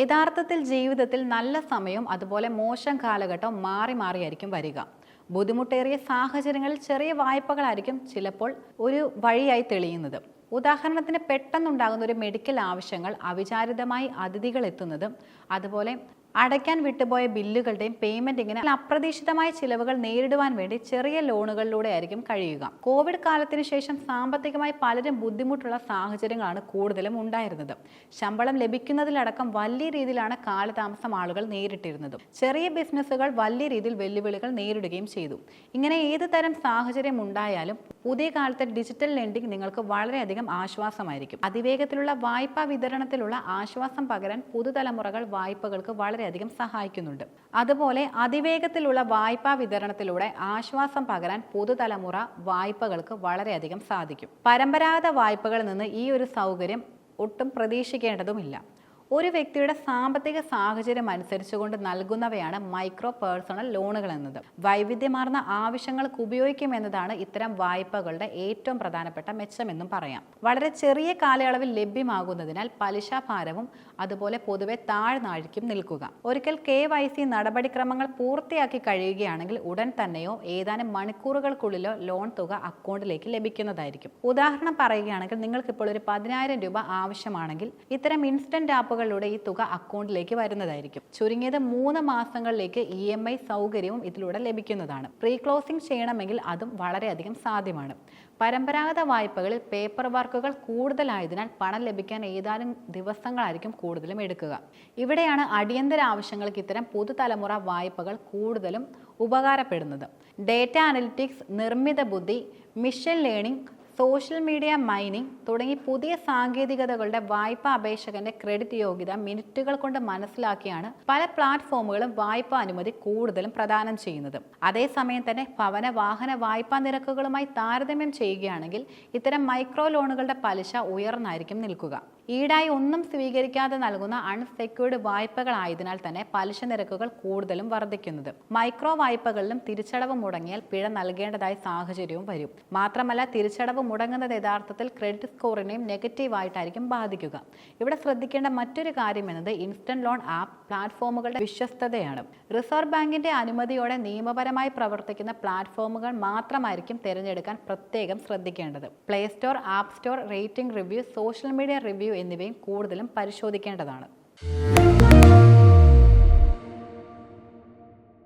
യഥാർത്ഥത്തിൽ ജീവിതത്തിൽ നല്ല സമയവും അതുപോലെ മോശം കാലഘട്ടവും മാറി മാറിയായിരിക്കും വരിക. ബുദ്ധിമുട്ടേറിയ സാഹചര്യങ്ങളിൽ ചെറിയ വായ്പകളായിരിക്കും ചിലപ്പോൾ ഒരു വഴിയായി തെളിയുന്നത്. ഉദാഹരണത്തിന് പെട്ടെന്നുണ്ടാകുന്ന ഒരു മെഡിക്കൽ ആവശ്യങ്ങൾ അവിചാരിതമായി അതിഥികൾ എത്തുന്നതും അതുപോലെ അടയ്ക്കാൻ വിട്ടുപോയ ബില്ലുകളുടെയും പേയ്മെന്റ് ഇങ്ങനെ അപ്രതീക്ഷിതമായ ചിലവുകൾ നേരിടുവാൻ വേണ്ടി ചെറിയ ലോണുകളിലൂടെ ആയിരിക്കും കഴിയുക. കോവിഡ് കാലത്തിന് ശേഷം സാമ്പത്തികമായി പലരും ബുദ്ധിമുട്ടുള്ള സാഹചര്യങ്ങളാണ് കൂടുതലും ഉണ്ടായിരുന്നത്. ശമ്പളം ലഭിക്കുന്നതിലടക്കം വലിയ രീതിയിലാണ് കാലതാമസം ആളുകൾ നേരിട്ടിരുന്നത്. ചെറിയ ബിസിനസ്സുകൾ വലിയ രീതിയിൽ വെല്ലുവിളികൾ നേരിടുകയും ചെയ്തു. ഇങ്ങനെ ഏത് തരം സാഹചര്യം ഉണ്ടായാലും പുതിയ കാലത്തെ ഡിജിറ്റൽ ലെൻഡിംഗ് നിങ്ങൾക്ക് വളരെയധികം ആശ്വാസമായിരിക്കും. അതിവേഗത്തിലുള്ള വായ്പാ വിതരണത്തിലുള്ള ആശ്വാസം പകരാൻ പുതുതലമുറകൾ വായ്പകൾക്ക് വളരെയധികം സഹായിക്കുന്നുണ്ട്. അതുപോലെ അതിവേഗത്തിലുള്ള വായ്പാ വിതരണത്തിലൂടെ ആശ്വാസം പകരാൻ പുതുതലമുറ വായ്പകൾക്ക് വളരെയധികം സാധിക്കും. പരമ്പരാഗത വായ്പകളിൽ നിന്ന് ഈ ഒരു സൗകര്യം ഒട്ടും പ്രതീക്ഷിക്കേണ്ടതുമില്ല. ഒരു വ്യക്തിയുടെ സാമ്പത്തിക സാഹചര്യം അനുസരിച്ചുകൊണ്ട് നൽകുന്നവയാണ് മൈക്രോ പേഴ്സണൽ ലോണുകൾ എന്നത്. വൈവിധ്യമാർന്ന ആവശ്യങ്ങൾക്ക് ഉപയോഗിക്കുമെന്നതാണ് ഇത്തരം വായ്പകളുടെ ഏറ്റവും പ്രധാനപ്പെട്ട മെച്ചമെന്നും പറയാം. വളരെ ചെറിയ കാലയളവിൽ ലഭ്യമാകുന്നതിനാൽ പലിശ ഭാരവും അതുപോലെ പൊതുവെ താഴ്നാഴിക്കും നിൽക്കുക. ഒരിക്കൽ കെ വൈ സി നടപടിക്രമങ്ങൾ പൂർത്തിയാക്കി കഴിയുകയാണെങ്കിൽ ഉടൻ തന്നെയോ ഏതാനും മണിക്കൂറുകൾക്കുള്ളിലോ ലോൺ തുക അക്കൗണ്ടിലേക്ക് ലഭിക്കുന്നതായിരിക്കും. ഉദാഹരണം പറയുകയാണെങ്കിൽ നിങ്ങൾക്കിപ്പോൾ ഒരു പതിനായിരം രൂപ ആവശ്യമാണെങ്കിൽ ഇത്തരം ഇൻസ്റ്റന്റ് ആപ്പുകളിലൂടെ ഈ തുക അക്കൗണ്ടിലേക്ക് വരുന്നതായിരിക്കും. ചുരുങ്ങിയത് മൂന്ന് മാസങ്ങളിലേക്ക് ഇ എം ഐ സൗകര്യവും ഇതിലൂടെ ലഭിക്കുന്നതാണ്. പ്രീ ക്ലോസിംഗ് ചെയ്യണമെങ്കിൽ അതും വളരെയധികം സാധ്യമാണ്. പരമ്പരാഗത വായ്പകളിൽ പേപ്പർ വർക്കുകൾ കൂടുതലായതിനാൽ പണം ലഭിക്കാൻ ഏതാനും ദിവസങ്ങളായിരിക്കും കൂടുതലും എടുക്കുക. ഇവിടെയാണ് അടിയന്തര ആവശ്യങ്ങൾക്ക് ഇത്തരം പുതുതലമുറ വായ്പകൾ കൂടുതലും ഉപകാരപ്പെടുന്നത്. ഡേറ്റ അനലിറ്റിക്സ് നിർമ്മിത ബുദ്ധി machine learning social media mining തുടങ്ങി പുതിയ സാങ്കേതികതകളുടെ വായ്പാ അപേക്ഷകന്റെ ക്രെഡിറ്റ് യോഗ്യത മിനിറ്റുകൾ കൊണ്ട് മനസ്സിലാക്കിയാണ് പല പ്ലാറ്റ്ഫോമുകളും വായ്പാ അനുമതി കൂടുതലും പ്രദാനം ചെയ്യുന്നത്. അതേസമയം തന്നെ ഭവന വാഹന വായ്പാ നിരക്കുകളുമായി താരതമ്യം ചെയ്യുകയാണെങ്കിൽ ഇത്തരം മൈക്രോ ലോണുകളുടെ പലിശ ഉയർന്നായിരിക്കും നിൽക്കുക. ഈടായി ഒന്നും സ്വീകരിക്കാതെ നൽകുന്ന അൺസെക്യൂർഡ് വായ്പകളായതിനാൽ തന്നെ പലിശ നിരക്കുകൾ കൂടുതലും വർദ്ധിക്കുന്നത്. മൈക്രോ വായ്പകളിലും തിരിച്ചടവ് മുടങ്ങിയാൽ പിഴ നൽകേണ്ടതായ സാഹചര്യവും വരും. മാത്രമല്ല തിരിച്ചടവ് മുടങ്ങുന്നത് യഥാർത്ഥത്തിൽ ക്രെഡിറ്റ് സ്കോറിനെയും നെഗറ്റീവായിട്ടായിരിക്കും ബാധിക്കുക. ഇവിടെ ശ്രദ്ധിക്കേണ്ട മറ്റൊരു കാര്യം എന്നത് ഇൻസ്റ്റന്റ് ലോൺ ആപ്പ് പ്ലാറ്റ്ഫോമുകളുടെ വിശ്വസ്തതയാണ്. റിസർവ് ബാങ്കിന്റെ അനുമതിയോടെ നിയമപരമായി പ്രവർത്തിക്കുന്ന പ്ലാറ്റ്ഫോമുകൾ മാത്രമായിരിക്കും തിരഞ്ഞെടുക്കാൻ പ്രത്യേകം ശ്രദ്ധിക്കേണ്ടത്. Play store app store rating review social media review എന്നിവയും കൂടുതലും പരിശോധിക്കേണ്ടതാണ്.